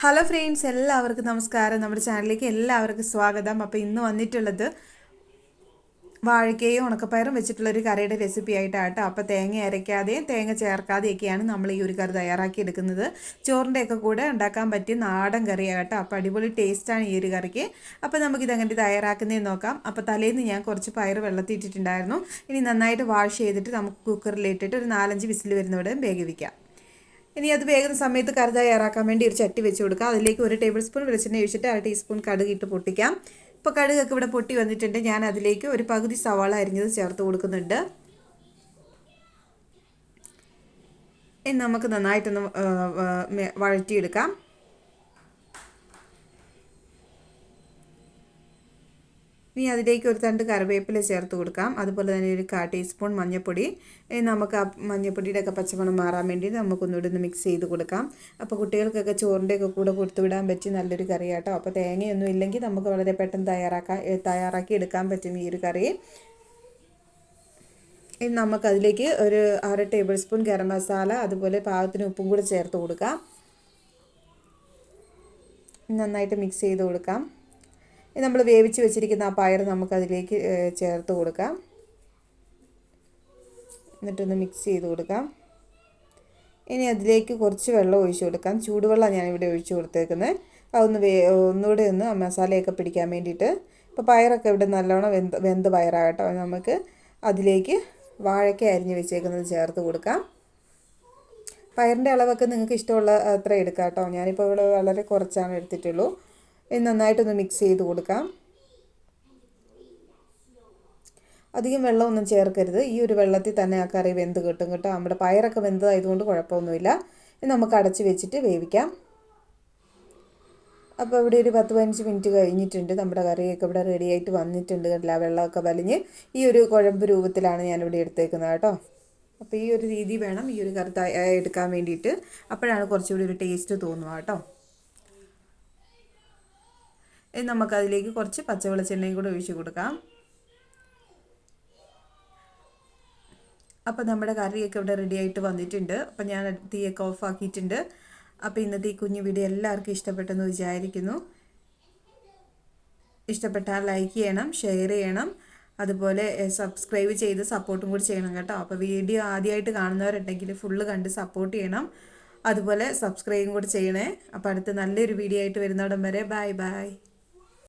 Hello friends എല്ലാവർക്കും നമസ്കാരം. നമ്മുടെ ചാനലിലേക്ക് എല്ലാവർക്കും സ്വാഗതം. അപ്പോൾ ഇന്ന് വന്നിട്ടുള്ളത് വാഴക്കയും ഉണക്കപ്പയറും വെച്ചിട്ടുള്ള ഒരു കറിയുടെ റെസിപ്പി ആയിട്ടാട്ടോ. അപ്പോൾ തേങ്ങ അരയ്ക്കാതെയും തേങ്ങ ചേർക്കാതെയൊക്കെയാണ് നമ്മൾ ഈ ഒരു കറി തയ്യാറാക്കി എടുക്കുന്നത് ചോറിന്റെയൊക്കെ കൂടെ ഉണ്ടാക്കാൻ പറ്റിയ നാടൻ കറിയാട്ടോ. അപ്പോൾ അടിപൊളി ടേസ്റ്റാണ് ഈ ഒരു കറിക്ക്. അപ്പോൾ നമുക്കിത് അങ്ങനെ തയ്യാറാക്കുന്നതെന്ന് നോക്കാം. അപ്പോൾ തലേന്ന് ഞാൻ കുറച്ച് പയർ വെള്ളത്തിട്ടിട്ടുണ്ടായിരുന്നു ഇനി നന്നായിട്ട് വാഷ് ചെയ്തിട്ട് നമുക്ക് കുക്കറിലിട്ടിട്ട് ഒരു നാലഞ്ച് വിസിൽ വരുന്നവിടെ വേഗവിക്കാം ഇനി അത് വേഗം സമയത്ത് കറി തയ്യാറാക്കാൻ വേണ്ടി ഒരു ചട്ടി വെച്ച് കൊടുക്കാം. അതിലേക്ക് ഒരു ടേബിൾ സ്പൂൺ വെളിച്ചെണ്ണ ഒഴിച്ചിട്ട് അര ടീസ്പൂൺ കടുക് ഇട്ട് പൊട്ടിക്കാം. ഇപ്പോൾ കടുകൊക്കെ ഇവിടെ പൊട്ടി വന്നിട്ടുണ്ട്. ഞാൻ അതിലേക്ക് ഒരു പകുതി സവാള അരിഞ്ഞത് ചേർത്ത് കൊടുക്കുന്നുണ്ട്. ഇനി നമുക്ക് നന്നായിട്ടൊന്ന് വഴറ്റിയെടുക്കാം. ഇനി അതിലേക്ക് ഒരു തണ്ട് കറിവേപ്പില ചേർത്ത് കൊടുക്കാം. അതുപോലെ തന്നെ ഒരു കാ ടീസ്പൂൺ മഞ്ഞൾപ്പൊടി നമുക്ക് ആ മഞ്ഞൾപ്പൊടിയുടെ ഒക്കെ പച്ചമണം മാറാൻ വേണ്ടി നമുക്കൊന്നുകൂടി ഒന്ന് മിക്സ് ചെയ്ത് കൊടുക്കാം. അപ്പോൾ കുട്ടികൾക്കൊക്കെ ചോറിന്റെയൊക്കെ കൂടെ കൊടുത്തു വിടാൻ പറ്റി നല്ലൊരു കറി കേട്ടോ അപ്പോൾ തേങ്ങയൊന്നും ഇല്ലെങ്കിൽ നമുക്ക് വളരെ പെട്ടെന്ന് തയ്യാറാക്കാൻ തയ്യാറാക്കി എടുക്കാൻ പറ്റും ഈ ഒരു കറി. ഇനി നമുക്കതിലേക്ക് ഒരു അര ടേബിൾ സ്പൂൺ ഗരം മസാല അതുപോലെ പാകത്തിന് ഉപ്പും കൂടെ ചേർത്ത് കൊടുക്കാം. നന്നായിട്ട് മിക്സ് ചെയ്ത് കൊടുക്കാം. നമ്മൾ വേവിച്ച് വെച്ചിരിക്കുന്ന ആ പയർ നമുക്കതിലേക്ക് ചേർത്ത് കൊടുക്കാം. എന്നിട്ടൊന്ന് മിക്സ് ചെയ്ത് കൊടുക്കാം. ഇനി അതിലേക്ക് കുറച്ച് വെള്ളം ഒഴിച്ചു കൊടുക്കാം. ചൂടുവെള്ളം ഞാനിവിടെ ഒഴിച്ചു കൊടുത്തേക്കുന്നത് അതൊന്ന് വേ ഒന്നുകൂടെ ഒന്ന് മസാലയൊക്കെ പിടിക്കാൻ വേണ്ടിയിട്ട്. ഇപ്പോൾ പയറൊക്കെ ഇവിടെ നല്ലോണം വെന്ത് വെന്ത് പയറാകട്ടോ. നമുക്ക് അതിലേക്ക് വാഴയ്ക്ക അരിഞ്ഞ് വെച്ചേക്കുന്നത് ചേർത്ത് കൊടുക്കാം. പയറിന്റെ അളവൊക്കെ നിങ്ങൾക്ക് ഇഷ്ടമുള്ള അത്ര എടുക്കാം കേട്ടോ ഞാനിപ്പോൾ ഇവിടെ വളരെ കുറച്ചാണ് എടുത്തിട്ടുള്ളൂ. നന്നായിട്ടൊന്ന് മിക്സ് ചെയ്ത് കൊടുക്കാം. അധികം വെള്ളമൊന്നും ചേർക്കരുത്. ഈ ഒരു വെള്ളത്തിൽ തന്നെ ആ കറി വെന്ത് കിട്ടും കേട്ടോ. നമ്മുടെ പയറൊക്കെ വെന്തതായതുകൊണ്ട് കുഴപ്പമൊന്നുമില്ല. നമുക്ക് അടച്ച് വെച്ചിട്ട് വേവിക്കാം. അപ്പോൾ ഇവിടെ ഒരു പത്ത് പതിനഞ്ച് മിനിറ്റ് കഴിഞ്ഞിട്ടുണ്ട്. നമ്മുടെ കറിയൊക്കെ ഇവിടെ റെഡി ആയിട്ട് വന്നിട്ടുണ്ട് കേട്ടില്ല വെള്ളമൊക്കെ വലിഞ്ഞ് ഈ ഒരു കുഴമ്പ് രൂപത്തിലാണ് ഞാനിവിടെ എടുത്തേക്കുന്നത് കേട്ടോ. അപ്പോൾ ഈ ഒരു രീതി വേണം ഈ ഒരു കറി എടുക്കാൻ വേണ്ടിയിട്ട്. അപ്പോഴാണ് കുറച്ചുകൂടി ഒരു ടേസ്റ്റ് തോന്നുക കേട്ടോ. ഇനി നമുക്കതിലേക്ക് കുറച്ച് പച്ചവെളിച്ചെണ്ണയും കൂടെ ഒഴിച്ചു കൊടുക്കാം. അപ്പോൾ നമ്മുടെ കറിയൊക്കെ ഇവിടെ റെഡി ആയിട്ട് വന്നിട്ടുണ്ട്. അപ്പോൾ ഞാൻ തീയൊക്കെ ഓഫാക്കിയിട്ടുണ്ട് അപ്പോൾ ഇന്നത്തെ ഈ കുഞ്ഞു വീഡിയോ എല്ലാവർക്കും ഇഷ്ടപ്പെട്ടെന്ന് വിചാരിക്കുന്നു. ഇഷ്ടപ്പെട്ടാൽ ലൈക്ക് ചെയ്യണം ഷെയർ ചെയ്യണം. അതുപോലെ സബ്സ്ക്രൈബ് ചെയ്ത് സപ്പോർട്ടും കൂടി ചെയ്യണം കേട്ടോ. അപ്പോൾ വീഡിയോ ആദ്യമായിട്ട് കാണുന്നവരുണ്ടെങ്കിൽ ഫുള്ള് കണ്ട് സപ്പോർട്ട് ചെയ്യണം. അതുപോലെ സബ്സ്ക്രൈബും കൂടി ചെയ്യണേ. അപ്പോൾ അടുത്ത് നല്ലൊരു വീഡിയോ ആയിട്ട് വരുന്നവിടം വരെ ബൈ ബൈ